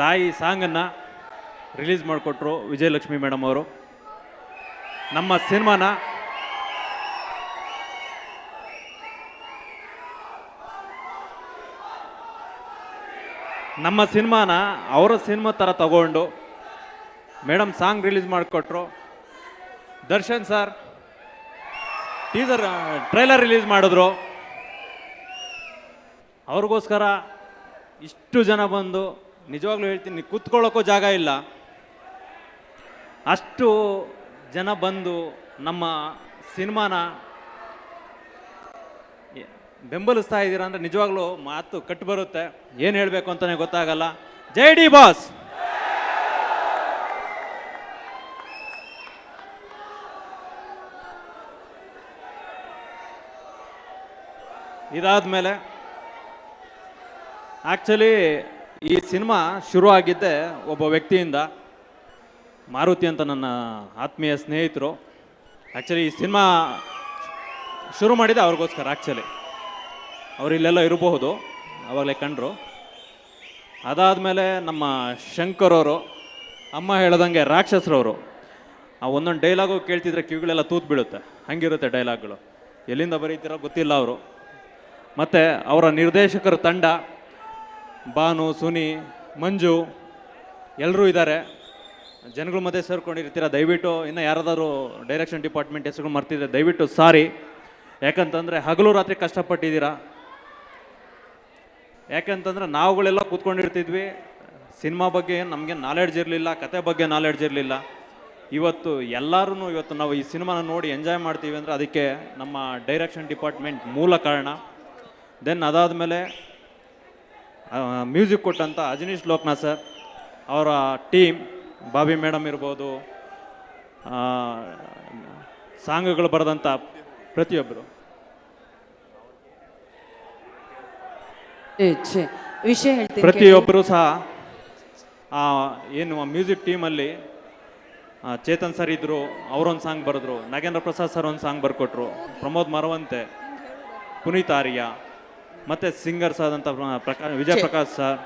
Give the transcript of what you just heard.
ತಾಯಿ ಸಾಂಗನ್ನು ರಿಲೀಸ್ ಮಾಡಿಕೊಟ್ರು ವಿಜಯಲಕ್ಷ್ಮಿ ಮೇಡಮ್ ಅವರು. ನಮ್ಮ ಸಿನಿಮಾನ ನಮ್ಮ ಸಿನಿಮಾನ ಅವರ ಸಿನಿಮಾ ಥರ ತಗೊಂಡು ಮೇಡಮ್ ಸಾಂಗ್ ರಿಲೀಸ್ ಮಾಡಿಕೊಟ್ರು. Darshan sir, teaser trailer release ಮಾಡಿದ್ರು. ಅವ್ರಿಗೋಸ್ಕರ ಇಷ್ಟು ಜನ ಬಂದು ನಿಜವಾಗ್ಲೂ ಹೇಳ್ತೀನಿ ಕೂತ್ಕೊಳ್ಳೋಕ್ಕೂ ಜಾಗ ಇಲ್ಲ. ಅಷ್ಟು ಜನ ಬಂದು ನಮ್ಮ ಸಿನಿಮಾನ ಬೆಂಬಲಿಸ್ತಾ ಇದ್ದೀರಾ ಅಂದರೆ ನಿಜವಾಗ್ಲೂ ಮಾತು ಕಟ್ಟು ಬರುತ್ತೆ. ಏನು ಹೇಳಬೇಕು ಅಂತಲೇ ಗೊತ್ತಾಗಲ್ಲ. ಜೈ ಡಿ ಬಾಸ್! ಇದಾದ ಮೇಲೆ ಆ್ಯಕ್ಚುಲಿ ಈ ಸಿನಿಮಾ ಶುರು ಆಗಿದ್ದೆ ಒಬ್ಬ ವ್ಯಕ್ತಿಯಿಂದ. ಮಾರುತಿ ಅಂತ ನನ್ನ ಆತ್ಮೀಯ ಸ್ನೇಹಿತರು. ಆ್ಯಕ್ಚುಲಿ ಈ ಸಿನಿಮಾ ಶುರು ಮಾಡಿದ್ದೆ ಅವ್ರಿಗೋಸ್ಕರ ಆ್ಯಕ್ಚುಲಿ ಅವರು ಇಲ್ಲೆಲ್ಲ ಇರಬಹುದು, ಅವಾಗಲೇ ಕಂಡ್ರು. ಅದಾದಮೇಲೆ ನಮ್ಮ ಶಂಕರವರು ಅಮ್ಮ ಹೇಳ್ದಂಗೆ ರಾಕ್ಷಸರವರು, ಆ ಒಂದೊಂದು ಡೈಲಾಗು ಕೇಳ್ತಿದ್ರೆ ಕಿವಿಗಳೆಲ್ಲ ತೂತ್ ಬೀಳುತ್ತೆ ಹಂಗಿರುತ್ತೆ ಡೈಲಾಗ್ಗಳು ಎಲ್ಲಿಂದ ಬರೀತಿರೋ ಗೊತ್ತಿಲ್ಲ ಅವರು. ಮತ್ತು ಅವರ ನಿರ್ದೇಶಕರ ತಂಡ ಬಾನು, ಸುನಿ, ಮಂಜು ಎಲ್ಲರೂ ಇದ್ದಾರೆ. ಜನಗಳ ಮಧ್ಯೆ ಸೇರ್ಕೊಂಡಿರ್ತೀರ? ದಯವಿಟ್ಟು ಇನ್ನು ಯಾರಾದರೂ ಡೈರೆಕ್ಷನ್ ಡಿಪಾರ್ಟ್ಮೆಂಟ್ ಹೆಸರುಗಳು ಮರ್ತಿದ್ರೆ ದಯವಿಟ್ಟು ಸಾರಿ. ಯಾಕಂತಂದರೆ ಹಗಲು ರಾತ್ರಿ ಕಷ್ಟಪಟ್ಟಿದ್ದೀರಾ? ಯಾಕಂತಂದ್ರೆ ನಾವುಗಳೆಲ್ಲ ಕೂತ್ಕೊಂಡಿರ್ತಿದ್ವಿ. ಸಿನಿಮಾ ಬಗ್ಗೆ ನಮಗೆ ನಾಲೆಡ್ಜ್ ಇರಲಿಲ್ಲ, ಕತೆ ಬಗ್ಗೆ ನಾಲೆಡ್ಜ್ ಇರಲಿಲ್ಲ. ಇವತ್ತು ಎಲ್ಲರೂ ಇವತ್ತು ನಾವು ಈ ಸಿನಿಮಾನ ನೋಡಿ ಎಂಜಾಯ್ ಮಾಡ್ತೀವಿ ಅಂದರೆ ಅದಕ್ಕೆ ನಮ್ಮ ಡೈರೆಕ್ಷನ್ ಡಿಪಾರ್ಟ್ಮೆಂಟ್ ಮೂಲ ಕಾರಣ. ದೆನ್ ಅದಾದಮೇಲೆ ಮ್ಯೂಸಿಕ್ ಕೊಟ್ಟಂಥ ಅಜನೀಶ್ ಲೋಕ್ನಾಥ್ ಸರ್ ಅವರ ಟೀಮ್ ಬಾಬಿ ಮೇಡಮ್ ಇರ್ಬೋದು ಸಾಂಗ್ಗಳು ಬರೆದಂಥ ಪ್ರತಿಯೊಬ್ಬರು. ವಿಷಯ ಪ್ರತಿಯೊಬ್ಬರು ಸಹ ಏನು ಮ್ಯೂಸಿಕ್ ಟೀಮಲ್ಲಿ ಚೇತನ್ ಸರ್ ಇದ್ರು ಅವರೊಂದು ಸಾಂಗ್ ಬರೆದ್ರು ನಾಗೇಂದ್ರ ಪ್ರಸಾದ್ ಸರ್ ಒಂದು ಸಾಂಗ್ ಬರ್ಕೊಟ್ರು ಪ್ರಮೋದ್ ಮರವಂತೆ ಪುನೀತ್ ಆರ್ಯ. ಮತ್ತು ಸಿಂಗರ್ಸ್ ಆದಂಥ ಪ್ರಕಾಶ್ ವಿಜಯ್ ಪ್ರಕಾಶ್ ಸರ್.